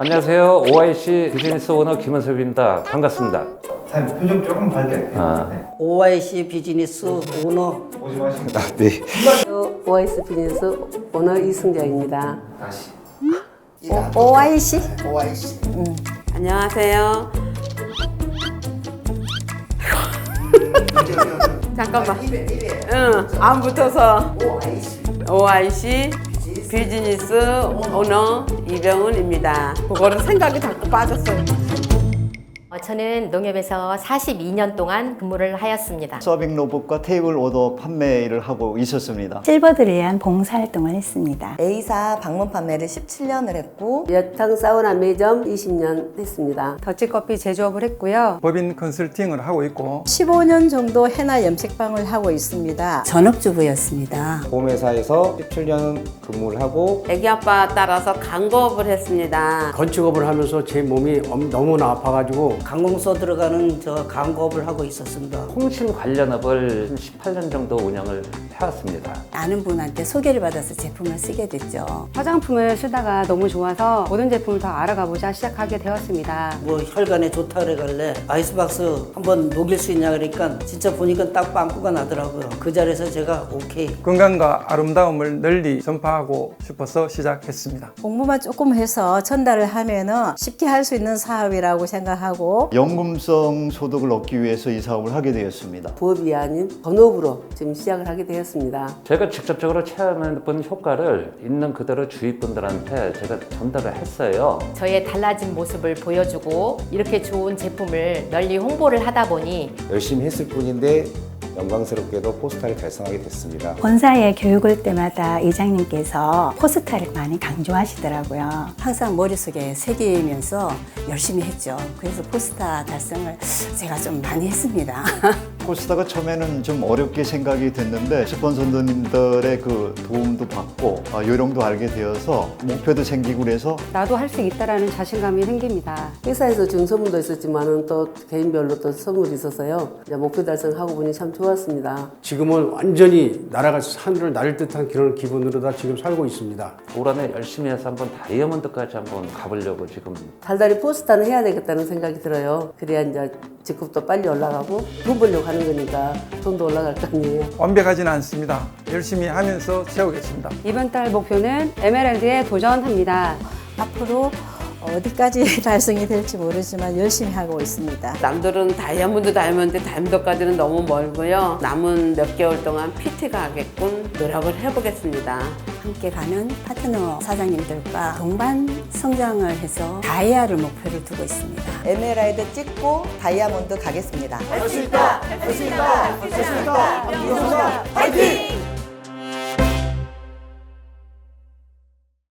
안녕하세요. OIC 비즈니스 오너 김은섭입니다. 반갑습니다. 사장님 표정 조금 밝게. 아. 네. OIC 비즈니스 오너 오지 마시고 네. OIS 비즈니스 오너 이승자입니다. 다시. OIC OIC. 안녕하세요. 잠깐만. 입에 입에 응, 안 붙어서 OIC. OIC 비즈니스 오너 이병훈입니다. 그거는 생각이 자꾸 빠졌어요. 어, 저는 농협에서 42년 동안 근무를 하였습니다. 서빙 로봇과 테이블 오더 판매를 하고 있었습니다. 실버들을 위한 봉사활동을 했습니다. A사 방문 판매를 17년을 했고 여탕 사우나 매점 20년 했습니다. 더치커피 제조업을 했고요. 법인 컨설팅을 하고 있고 15년 정도 해나 염색방을 하고 있습니다. 전업주부였습니다. 보험회사에서 17년 근무를 하고 애기 아빠 따라서 강거업을 했습니다. 건축업을 하면서 제 몸이 엄- 너무나 아파가지고 강공소 들어가는 저 강고업을 하고 있었습니다. 통신 관련 업을 한 18년 정도 운영을 해왔습니다. 아는 분한테 소개를 받아서 제품을 쓰게 됐죠. 화장품을 쓰다가 너무 좋아서 모든 제품을 더 알아가 보자 시작하게 되었습니다. 뭐 혈관에 좋다 그래갈래 아이스박스 한번 녹일 수 있냐 그러니까 진짜 보니까 딱 빵꾸가 나더라고요. 그 자리에서 제가 오케이 건강과 아름다움을 널리 전파하고 싶어서 시작했습니다. 공부만 조금 해서 전달을 하면은 쉽게 할 수 있는 사업이라고 생각하고 연금성 소득을 얻기 위해서 이 사업을 하게 되었습니다. 부업이 아닌 본업으로 지금 시작을 하게 되었습니다. 제가 직접적으로 체험해 본 효과를 있는 그대로 주위 분들한테 제가 전달을 했어요. 저의 달라진 모습을 보여주고 이렇게 좋은 제품을 널리 홍보를 하다 보니 열심히 했을 뿐인데 영광스럽게도 포스타를 달성하게 됐습니다. 본사에 교육을 올 때마다 이장님께서 포스타를 많이 강조하시더라고요. 항상 머릿속에 새기면서 열심히 했죠. 그래서 포스타 달성을 제가 좀 많이 했습니다. 포스타가 처음에는 좀 어렵게 생각이 됐는데 스폰서님들의 그 도움도 받고 아, 요령도 알게 되어서 목표도 생기고 그래서 나도 할 수 있다라는 자신감이 생깁니다. 회사에서 준 선물도 있었지만은 또 개인별로 또 선물이 있어서요. 이제 목표 달성하고 보니 참 좋았습니다. 지금은 완전히 나라가 하늘을 날 듯한 그런 기분으로 다 지금 살고 있습니다. 올 한해 열심히 해서 한번 다이아몬드까지 한번 가보려고 지금 달달이 포스타는 해야 되겠다는 생각이 들어요. 그래야 이제 직급도 빨리 올라가고 돈 벌려고 하는 거니까 돈도 올라갈 거 아니에요. 완벽하지는 않습니다. 열심히 하면서 채우겠습니다. 이번 달 목표는 에메랄드에 도전합니다. 앞으로 어디까지 달성이 될지 모르지만 열심히 하고 있습니다. 남들은 다이아몬드 다이아몬드 다이아몬드까지는 너무 멀고요. 남은 몇 개월 동안 PT 가겠군 노력을 해보겠습니다. 함께 가는 파트너 사장님들과 동반 성장을 해서 다이아를 목표를 두고 있습니다. 에메랄드 찍고 다이아몬드 가겠습니다. 할 수 있다. 할 수 있다. 할 수 있다.